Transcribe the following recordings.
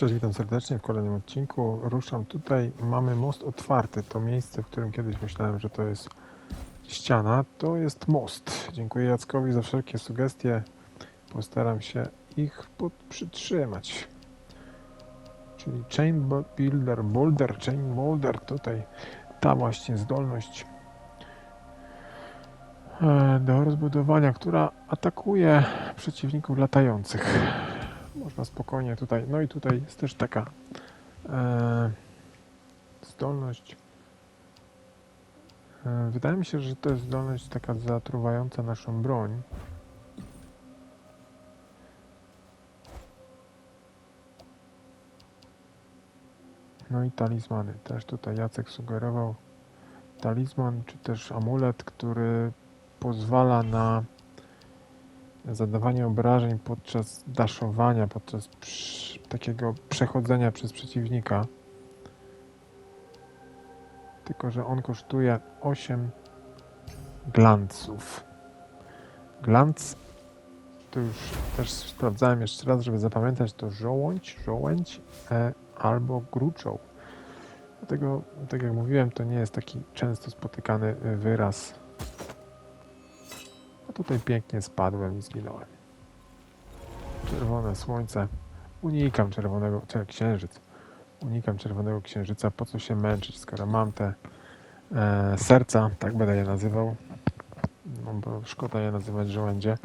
Cześć, witam serdecznie w kolejnym odcinku. Ruszam tutaj, mamy most otwarty. To miejsce, w którym kiedyś myślałem, że to jest ściana, to jest most. Dziękuję Jackowi za wszelkie sugestie. Postaram się ich przytrzymać. Czyli Chain Builder, Boulder, Chain Boulder, tutaj ta właśnie zdolność e, do rozbudowania, która atakuje przeciwników latających można spokojnie tutaj. No i tutaj jest też taka e, zdolność. E, wydaje mi się, że to jest zdolność taka zatruwająca naszą broń. No i talizmany. Też tutaj Jacek sugerował talizman, czy też amulet, który pozwala na zadawanie obrażeń podczas daszowania, podczas takiego przechodzenia przez przeciwnika. Tylko, że on kosztuje 8 glanców. Glanc to już też sprawdzałem jeszcze raz, żeby zapamiętać to żołądź, żołędź e, albo gruczoł. Dlatego, tak jak mówiłem, to nie jest taki często spotykany e, wyraz tutaj pięknie spadłem i zginąłem. Czerwone słońce. Unikam czerwonego, księżyc. Unikam czerwonego księżyca. Po co się męczyć, skoro mam te e, serca, tak będę je nazywał. No bo szkoda je nazywać żołędzie.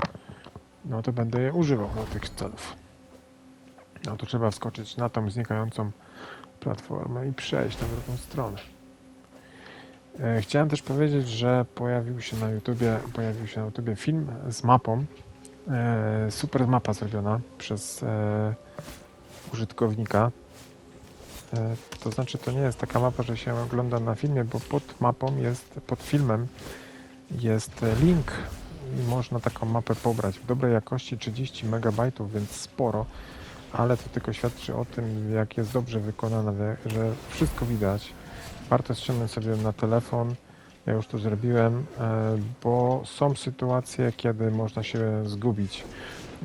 No to będę je używał do tych celów. No to trzeba wskoczyć na tą znikającą platformę i przejść na drugą stronę. E, Chciałem też powiedzieć, że pojawił się na YouTubie, pojawił się na YouTubie film z mapą. E, super mapa zrobiona przez e, użytkownika. To znaczy, to nie jest taka mapa, że się ogląda na filmie, bo pod mapą jest, pod filmem jest link i można taką mapę pobrać. W dobrej jakości 30 MB, więc sporo, ale to tylko świadczy o tym, jak jest dobrze wykonana, że wszystko widać warto ściągnąć sobie na telefon. Ja już to zrobiłem, e, bo są sytuacje, kiedy można się zgubić.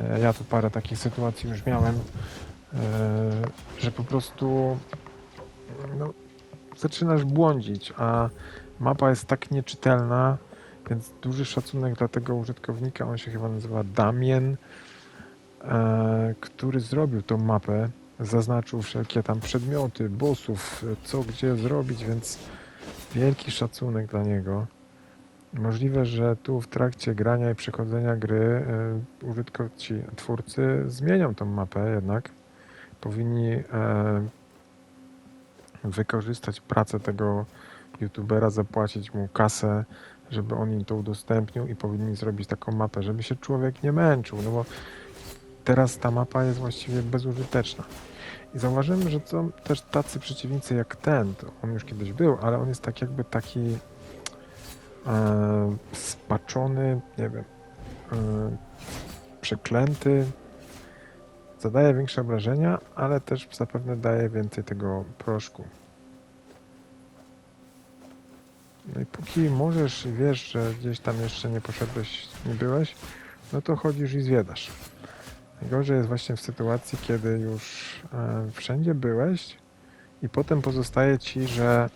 E, Ja tu parę takich sytuacji już miałem, e, że po prostu no, zaczynasz błądzić, a mapa jest tak nieczytelna, więc duży szacunek dla tego użytkownika. On się chyba nazywa Damien, który zrobił tą mapę zaznaczył wszelkie tam przedmioty, bossów, co gdzie zrobić, więc wielki szacunek dla niego. Możliwe, że tu w trakcie grania i przechodzenia gry y, użytkownicy, twórcy zmienią tą mapę jednak. Powinni e, wykorzystać pracę tego youtubera, zapłacić mu kasę, żeby on im to udostępnił i powinni zrobić taką mapę, żeby się człowiek nie męczył, no bo teraz ta mapa jest właściwie bezużyteczna. I zauważyłem, że są też tacy przeciwnicy jak ten, on już kiedyś był, ale on jest tak jakby taki e, spaczony, nie wiem, e, przeklęty. Zadaje większe obrażenia, ale też zapewne daje więcej tego proszku. No i póki możesz wiesz, że gdzieś tam jeszcze nie poszedłeś, nie byłeś, no to chodzisz i zwiedasz. Najgorzej jest właśnie w sytuacji, kiedy już e, wszędzie byłeś i potem pozostaje ci, że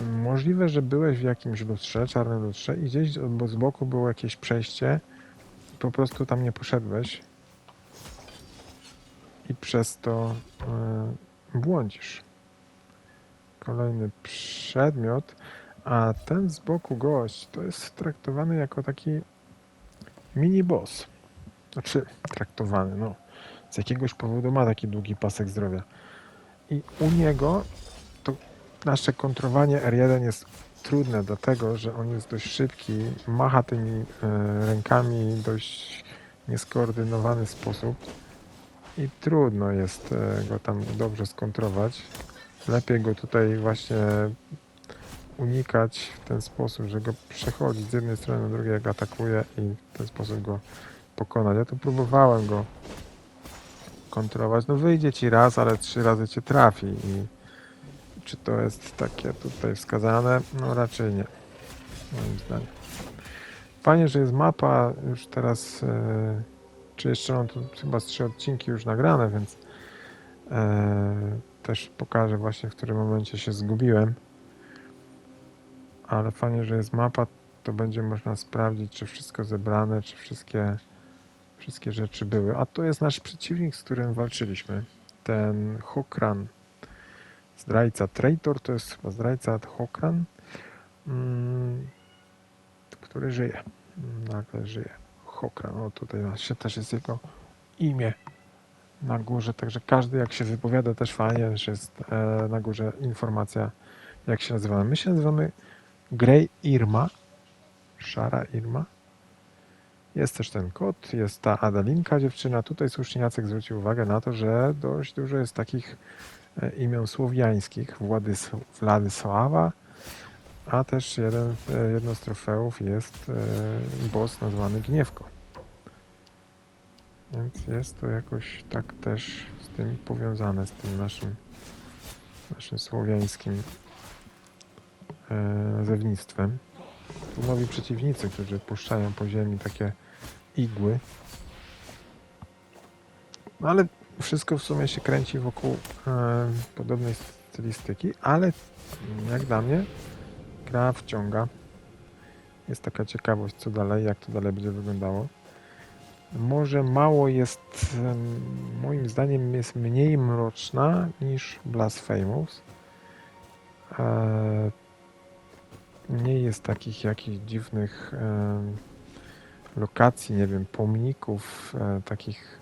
możliwe, że byłeś w jakimś lustrze, czarnym lustrze i gdzieś z boku było jakieś przejście i po prostu tam nie poszedłeś i przez to e, błądzisz. Kolejny przedmiot, a ten z boku gość to jest traktowany jako taki mini boss. Znaczy, traktowany, no. Z jakiegoś powodu ma taki długi pasek zdrowia. I u niego to nasze kontrowanie R1 jest trudne, dlatego że on jest dość szybki, macha tymi e, rękami w dość nieskoordynowany sposób i trudno jest e, go tam dobrze skontrować. Lepiej go tutaj właśnie unikać w ten sposób, że go przechodzi z jednej strony na drugiej, jak atakuje i w ten sposób go pokonać. Ja tu próbowałem go kontrolować. No wyjdzie ci raz, ale trzy razy cię trafi i czy to jest takie tutaj wskazane? No raczej nie. Moim zdaniem. Fajnie, że jest mapa już teraz, e, czy jeszcze mam tu chyba z trzy odcinki już nagrane, więc E, też pokażę właśnie, w którym momencie się zgubiłem. Ale fajnie, że jest mapa, to będzie można sprawdzić, czy wszystko zebrane, czy wszystkie, wszystkie rzeczy były. A to jest nasz przeciwnik, z którym walczyliśmy. Ten Hokran. Zdrajca Traitor to jest chyba zdrajca Hokran, mm, który żyje. Nagle żyje. Hokran. O, tutaj też jest jego imię na górze, także każdy jak się wypowiada też fajnie, że jest e, na górze informacja jak się nazywamy. My się nazywamy Grey Irma, szara Irma. Jest też ten kot, jest ta Adalinka dziewczyna. Tutaj słusznie Jacek zwrócił uwagę na to, że dość dużo jest takich e, imion słowiańskich. Władys, Władysława, a też jeden, e, jedno z trofeów jest e, boss nazwany Gniewko. Więc jest to jakoś tak też z tym powiązane, z tym naszym, naszym słowiańskim zewnictwem. Tu nowi przeciwnicy, którzy puszczają po ziemi takie igły. No ale wszystko w sumie się kręci wokół e, podobnej stylistyki, ale jak dla mnie gra wciąga. Jest taka ciekawość, co dalej, jak to dalej będzie wyglądało. Może mało jest, em, moim zdaniem, jest mniej mroczna niż Blasphemous. E, nie jest takich jakichś dziwnych em, lokacji, nie wiem, pomników, e, takich.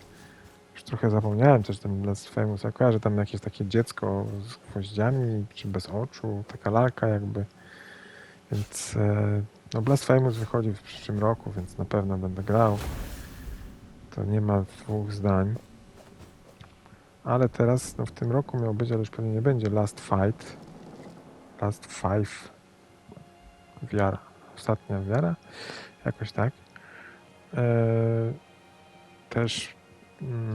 Już trochę zapomniałem też ten Blasphemous. Ja kojarzę tam jakieś takie dziecko z gwoździami, czy bez oczu, taka lalka jakby. Więc e, no Blasphemous wychodzi w przyszłym roku, więc na pewno będę grał. To nie ma dwóch zdań. Ale teraz, no w tym roku miał być, ale już pewnie nie będzie Last Fight. Last Five. Wiara. Ostatnia wiara. Jakoś tak. Eee, też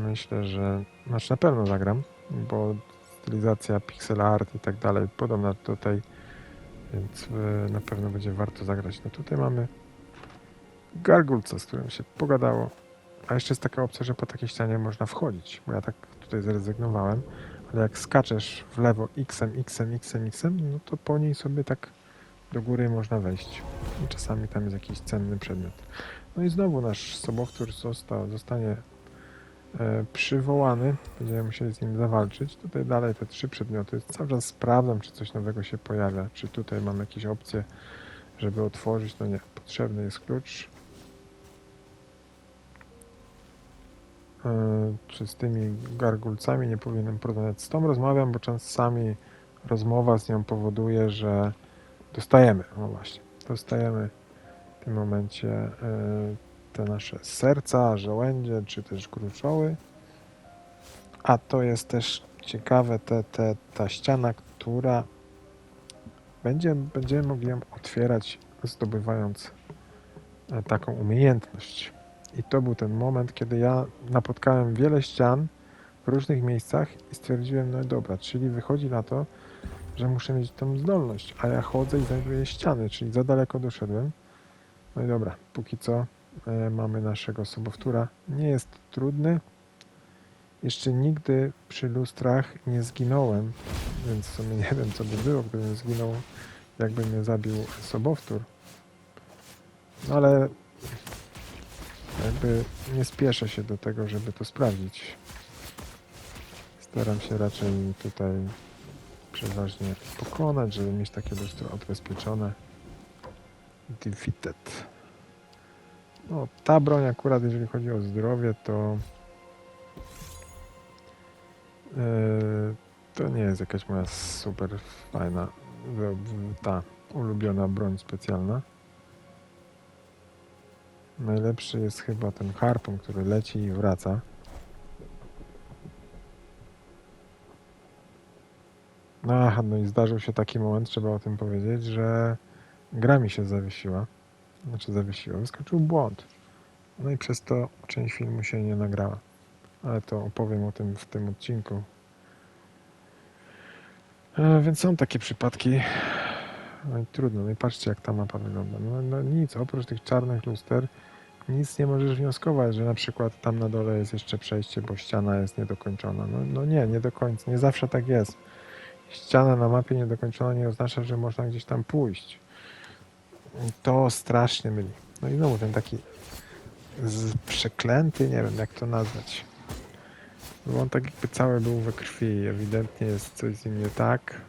myślę, że znaczy na pewno zagram, bo stylizacja pixel art i tak dalej podobna do tej, więc e, na pewno będzie warto zagrać. No tutaj mamy Gargulca, z którym się pogadało. A jeszcze jest taka opcja, że po takiej ścianie można wchodzić, bo ja tak tutaj zrezygnowałem, ale jak skaczesz w lewo x-em, x-em, no to po niej sobie tak do góry można wejść. I czasami tam jest jakiś cenny przedmiot. No i znowu nasz sobowtór został, zostanie e, przywołany. Będziemy musieli z nim zawalczyć. Tutaj dalej te trzy przedmioty. Cały czas sprawdzam, czy coś nowego się pojawia. Czy tutaj mam jakieś opcje, żeby otworzyć. No nie, potrzebny jest klucz. E, czy z tymi gargulcami nie powinienem porozmawiać. Z tą rozmawiam, bo czasami rozmowa z nią powoduje, że dostajemy, no właśnie, dostajemy w tym momencie e, te nasze serca, żołędzie, czy też gruczoły. A to jest też ciekawe, te, te, ta ściana, która będzie, będziemy mogli ją otwierać, zdobywając e, taką umiejętność. I to był ten moment, kiedy ja napotkałem wiele ścian w różnych miejscach i stwierdziłem, no dobra, czyli wychodzi na to, że muszę mieć tą zdolność, a ja chodzę i znajduję ściany, czyli za daleko doszedłem. No i dobra, póki co e, mamy naszego sobowtóra. Nie jest trudny. Jeszcze nigdy przy lustrach nie zginąłem, więc w sumie nie wiem, co by było, gdybym zginął, jakby mnie zabił sobowtór. No ale jakby nie spieszę się do tego, żeby to sprawdzić. Staram się raczej tutaj przeważnie pokonać, żeby mieć takie lustro odbezpieczone. Defeated. No, ta broń akurat, jeżeli chodzi o zdrowie, to yy, to nie jest jakaś moja super fajna, w- ta ulubiona broń specjalna. Najlepszy jest chyba ten harpun, który leci i wraca. Aha, no i zdarzył się taki moment, trzeba o tym powiedzieć, że gra mi się zawiesiła. Znaczy zawiesiła, wyskoczył błąd. No i przez to część filmu się nie nagrała. Ale to opowiem o tym w tym odcinku. E, więc są takie przypadki. No i trudno. No i patrzcie, jak ta mapa wygląda. No, no nic, oprócz tych czarnych luster, nic nie możesz wnioskować, że na przykład tam na dole jest jeszcze przejście, bo ściana jest niedokończona. No, no nie, nie do końca, nie zawsze tak jest. Ściana na mapie niedokończona nie oznacza, że można gdzieś tam pójść. To strasznie myli. No i znowu ten taki przeklęty, nie wiem jak to nazwać. Bo on tak jakby cały był we krwi. Ewidentnie jest coś z nim nie tak.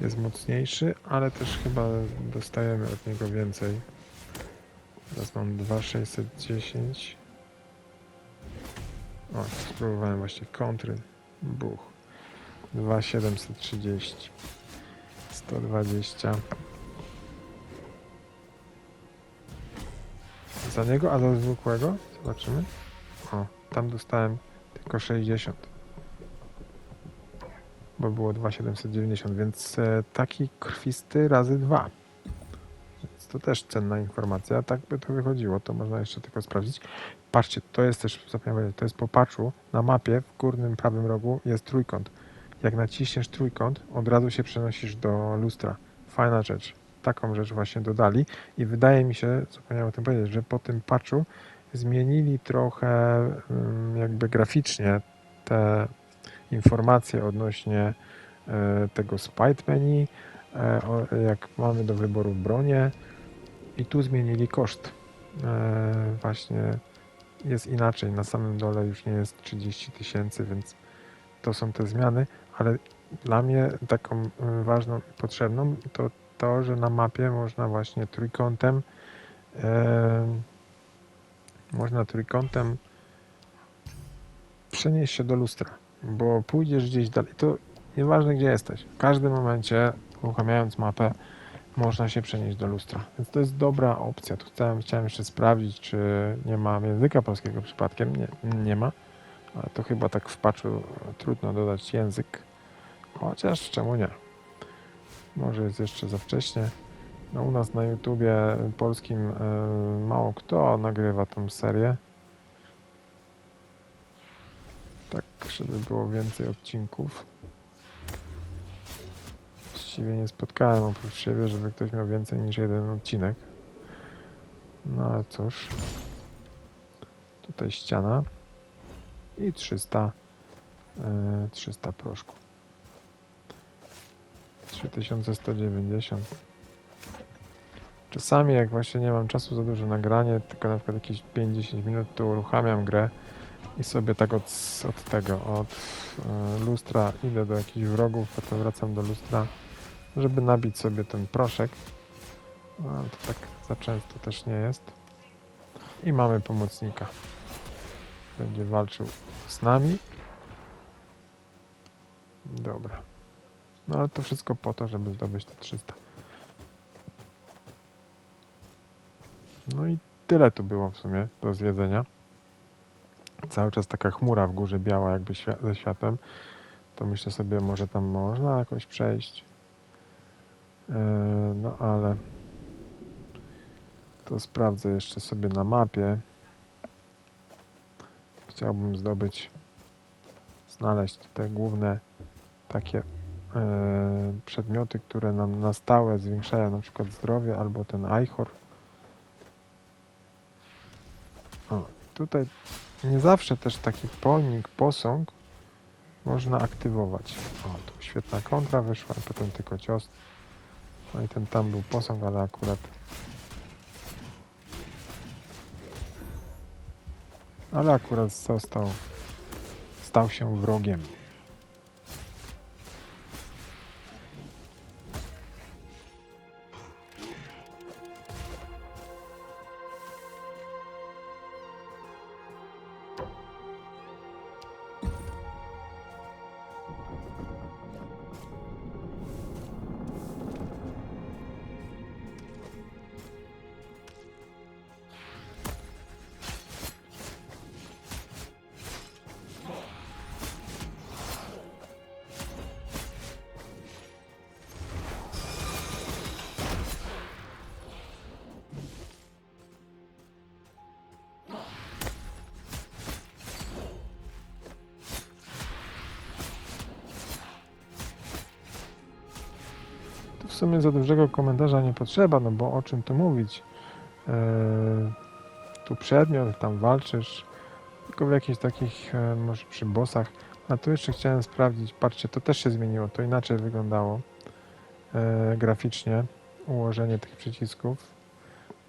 Jest mocniejszy, ale też chyba dostajemy od niego więcej. Teraz mam 2610. O, spróbowałem właśnie kontry. Buch. 2730. 120. Za niego, a za zwykłego? Zobaczymy. O, tam dostałem tylko 60. Bo było 2790, więc e, taki krwisty razy dwa. Więc to też cenna informacja. Tak by to wychodziło, to można jeszcze tylko sprawdzić. Patrzcie, to jest też, zapomniałem powiedzieć, to jest po patchu. Na mapie w górnym prawym rogu jest trójkąt. Jak naciśniesz trójkąt, od razu się przenosisz do lustra. Fajna rzecz. Taką rzecz właśnie dodali i wydaje mi się, zapomniałem o tym powiedzieć, że po tym patchu zmienili trochę ym, jakby graficznie te informacje odnośnie e, tego spite menu, e, jak mamy do wyboru bronię i tu zmienili koszt. E, Właśnie jest inaczej, na samym dole już nie jest 30 tysięcy, więc to są te zmiany, ale dla mnie taką y, ważną i potrzebną to to, że na mapie można właśnie trójkątem e, można trójkątem przenieść się do lustra, bo pójdziesz gdzieś dalej, to nieważne gdzie jesteś, w każdym momencie uruchamiając mapę można się przenieść do lustra, więc to jest dobra opcja. Tu chciałem, chciałem jeszcze sprawdzić, czy nie ma języka polskiego przypadkiem, nie, nie ma, ale to chyba tak w patchu trudno dodać język, chociaż czemu nie. Może jest jeszcze za wcześnie. No, u nas na YouTubie polskim e, mało kto nagrywa tą serię. Tak, żeby było więcej odcinków. Właściwie nie spotkałem oprócz siebie, żeby ktoś miał więcej niż jeden odcinek. No ale cóż. Tutaj ściana. I 300, e, 300 proszku. 3190. Czasami jak właśnie nie mam czasu za dużo na granie, tylko na przykład jakieś 5-10 minut, to uruchamiam grę i sobie tak od, od tego, od e, lustra idę do jakichś wrogów, potem wracam do lustra, żeby nabić sobie ten proszek. No, ale to tak za często też nie jest. I mamy pomocnika. Będzie walczył z nami. Dobra. No ale to wszystko po to, żeby zdobyć te 300. No i tyle tu było w sumie do zwiedzenia. Cały czas taka chmura w górze biała jakby ze światłem. To myślę sobie, może tam można jakoś przejść. Eee, no ale to sprawdzę jeszcze sobie na mapie. Chciałbym zdobyć, znaleźć te główne takie e, przedmioty, które nam na stałe zwiększają na przykład zdrowie albo ten ichor. O, tutaj nie zawsze też taki polnik, posąg można aktywować. O, tu świetna kontra wyszła, potem tylko cios. No i ten tam był posąg, ale akurat ale akurat został stał się wrogiem. Sumie za dużego komentarza nie potrzeba, no bo o czym tu mówić? Eee, tu przedmiot, tam walczysz, tylko w jakichś takich, e, może przy bossach. A tu jeszcze chciałem sprawdzić, patrzcie, to też się zmieniło, to inaczej wyglądało e, graficznie, ułożenie tych przycisków,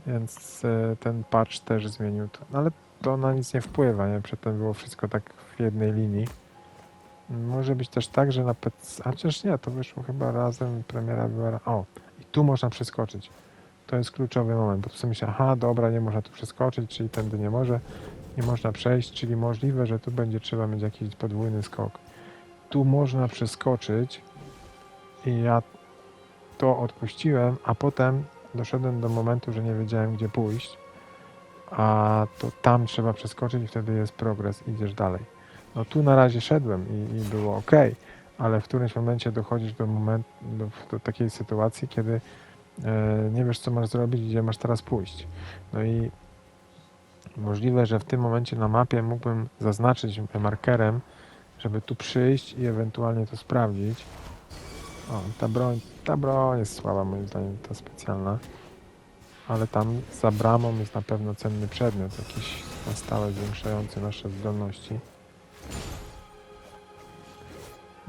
więc e, ten patch też zmienił to. Ale to na nic nie wpływa, nie? Przedtem było wszystko tak w jednej linii. Może być też tak, że na PC, a chociaż nie, to wyszło chyba razem, premiera była, o, i tu można przeskoczyć. To jest kluczowy moment, bo tu sobie myślę, aha, dobra, nie można tu przeskoczyć, czyli tędy nie może, nie można przejść, czyli możliwe, że tu będzie trzeba mieć jakiś podwójny skok. Tu można przeskoczyć i ja to odpuściłem, a potem doszedłem do momentu, że nie wiedziałem, gdzie pójść, a to tam trzeba przeskoczyć i wtedy jest progres, idziesz dalej. No tu na razie szedłem i, i było ok, ale w którymś momencie dochodzisz do momentu, do, do takiej sytuacji, kiedy e, nie wiesz, co masz zrobić, gdzie masz teraz pójść. No i możliwe, że w tym momencie na mapie mógłbym zaznaczyć markerem, żeby tu przyjść i ewentualnie to sprawdzić. O, ta broń, ta broń jest słaba moim zdaniem, ta specjalna. Ale tam za bramą jest na pewno cenny przedmiot, jakiś na stałe zwiększający nasze zdolności.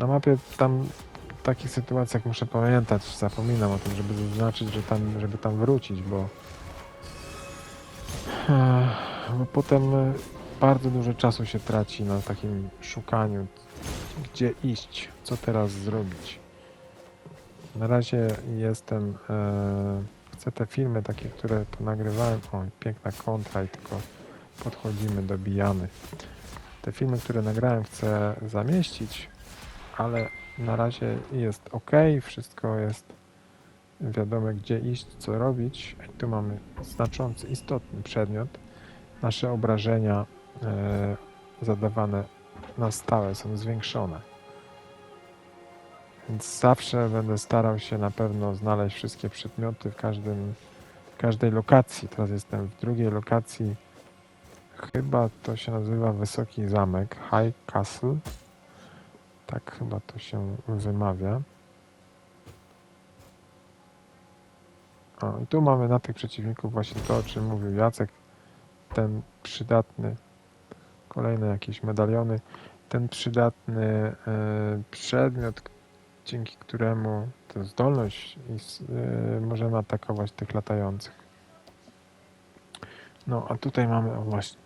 Na mapie tam w takich sytuacjach muszę pamiętać, zapominam o tym, żeby zaznaczyć, że tam, żeby tam wrócić, bo, Ech, bo potem e, bardzo dużo czasu się traci na takim szukaniu, gdzie iść, co teraz zrobić. Na razie jestem, e, chcę te filmy takie, które ponagrywałem, o piękna kontra i tylko podchodzimy, dobijamy. Te filmy, które nagrałem chcę zamieścić, ale na razie jest ok, wszystko jest wiadomo gdzie iść, co robić. I tu mamy znaczący, istotny przedmiot. Nasze obrażenia e, zadawane na stałe są zwiększone. Więc zawsze będę starał się na pewno znaleźć wszystkie przedmioty w każdym, w każdej lokacji. Teraz jestem w drugiej lokacji. Chyba to się nazywa Wysoki Zamek, High Castle. Tak chyba to się wymawia. O, i tu mamy na tych przeciwników właśnie to, o czym mówił Jacek. Ten przydatny, kolejne jakieś medaliony. Ten przydatny e, przedmiot, dzięki któremu tę zdolność i e, możemy atakować tych latających. No, a tutaj mamy, o właśnie,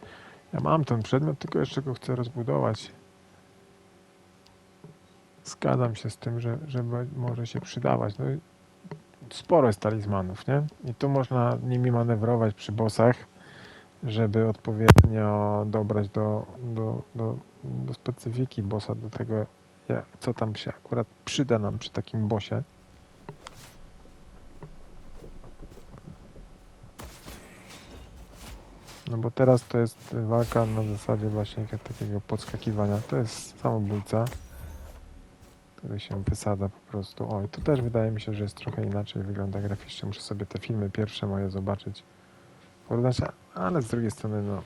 ja mam ten przedmiot, tylko jeszcze go chcę rozbudować. Zgadzam się z tym, że, że może się przydawać. No, sporo jest talizmanów, nie? I tu można nimi manewrować przy bossach, żeby odpowiednio dobrać do, do, do, do specyfiki bossa, do tego, co tam się akurat przyda nam przy takim bossie. No bo teraz to jest walka na zasadzie właśnie takiego podskakiwania. To jest samobójca który się wysadza po prostu. Oj, to też wydaje mi się, że jest trochę inaczej wygląda graficznie. Muszę sobie te filmy pierwsze moje zobaczyć. Porównać, ale z drugiej strony, no,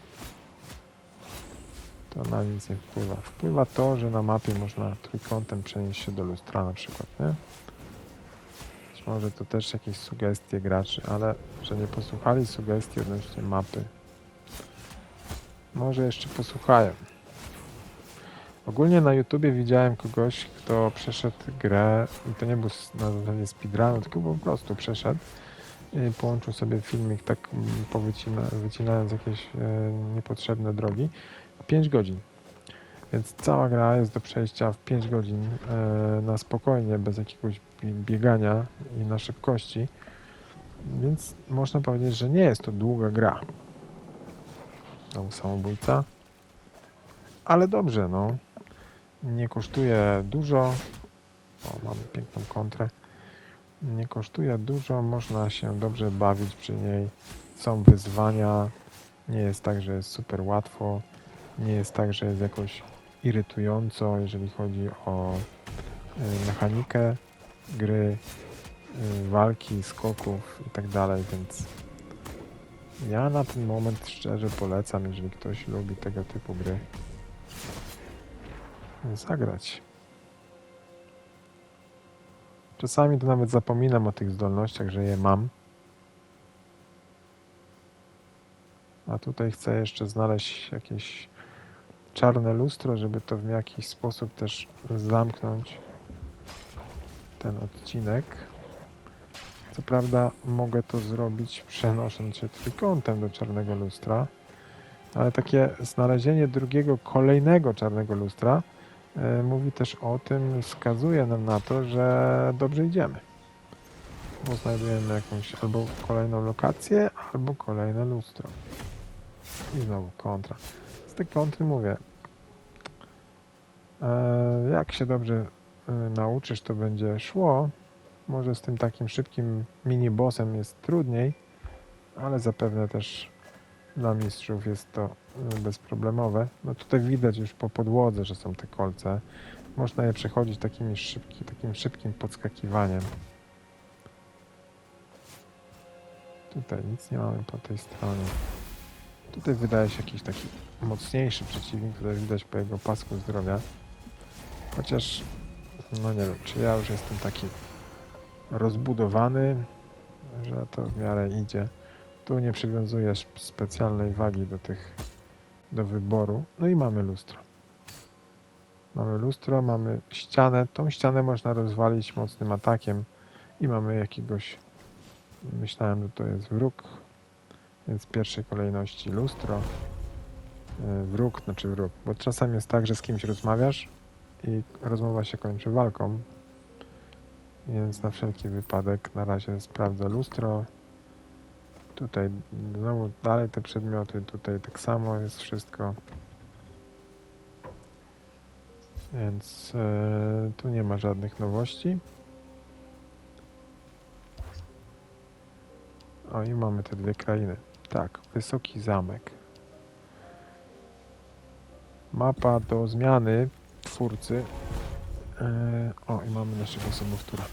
to na nic nie wpływa. Wpływa to, że na mapie można trójkątem przenieść się do lustra na przykład, nie? Być może to też jakieś sugestie graczy, ale że nie posłuchali sugestii odnośnie mapy. Może jeszcze posłuchają. Ogólnie na YouTubie widziałem kogoś, kto przeszedł grę i to nie był na zasadzie speedrunu, tylko po prostu przeszedł i połączył sobie filmik tak powycina, wycinając jakieś e, niepotrzebne drogi 5 godzin. Więc cała gra jest do przejścia w 5 godzin e, na spokojnie, bez jakiegoś bie- biegania i na szybkości. Więc można powiedzieć, że nie jest to długa gra. Znowu samobójca. Ale dobrze, no nie kosztuje dużo. O, mamy piękną kontrę. Nie kosztuje dużo, można się dobrze bawić przy niej. Są wyzwania. Nie jest tak, że jest super łatwo. Nie jest tak, że jest jakoś irytująco, jeżeli chodzi o y, mechanikę gry, y, walki, skoków i tak dalej, więc ja na ten moment szczerze polecam, jeżeli ktoś lubi tego typu gry zagrać. Czasami to nawet zapominam o tych zdolnościach, że je mam. A tutaj chcę jeszcze znaleźć jakieś czarne lustro, żeby to w jakiś sposób też zamknąć ten odcinek. Co prawda mogę to zrobić przenosząc się trójkątem do czarnego lustra, ale takie znalezienie drugiego, kolejnego czarnego lustra mówi też o tym, wskazuje nam na to, że dobrze idziemy. Bo znajdujemy jakąś albo kolejną lokację, albo kolejne lustro. I znowu kontra. Z tej kontry mówię, e, jak się dobrze e, nauczysz, to będzie szło. Może z tym takim szybkim mini-bossem jest trudniej, ale zapewne też dla mistrzów jest to e, bezproblemowe. No tutaj widać już po podłodze, że są te kolce. Można je przechodzić takimi szybki, takim szybkim podskakiwaniem. Tutaj nic nie mamy po tej stronie. Tutaj wydaje się jakiś taki mocniejszy przeciwnik, tutaj widać po jego pasku zdrowia. Chociaż, no nie wiem, czy ja już jestem taki rozbudowany, że to w miarę idzie. Tu nie przywiązuję sp- specjalnej wagi do tych, do wyboru. No i mamy lustro. Mamy lustro, mamy ścianę. Tą ścianę można rozwalić mocnym atakiem i mamy jakiegoś, myślałem, że to jest wróg, więc w pierwszej kolejności lustro. E, Wróg, znaczy wróg, bo czasem jest tak, że z kimś rozmawiasz i rozmowa się kończy walką. Więc na wszelki wypadek na razie sprawdzę lustro. Tutaj znowu dalej te przedmioty, tutaj tak samo jest wszystko. Więc e, tu nie ma żadnych nowości. O i mamy te dwie krainy. Tak, wysoki zamek. Mapa do zmiany twórcy. E, o i mamy naszego sobowtóra.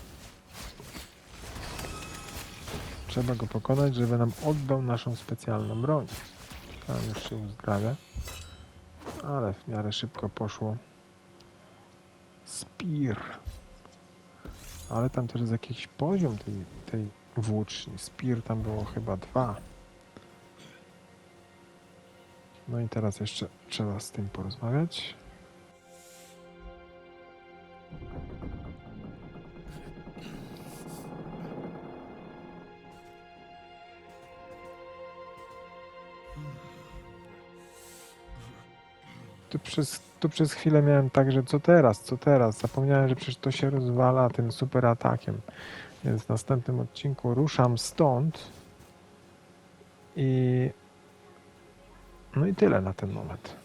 Trzeba go pokonać, żeby nam oddał naszą specjalną broń. Tam już się uzdrawia. Ale w miarę szybko poszło. Spear. Ale tam też jest jakiś poziom tej, tej włóczni. Spear tam było chyba dwa. No i teraz jeszcze trzeba z tym porozmawiać. Przez, tu przez chwilę miałem tak, że co teraz, co teraz? Zapomniałem, że przecież to się rozwala tym super atakiem. Więc w następnym odcinku ruszam stąd i no i tyle na ten moment.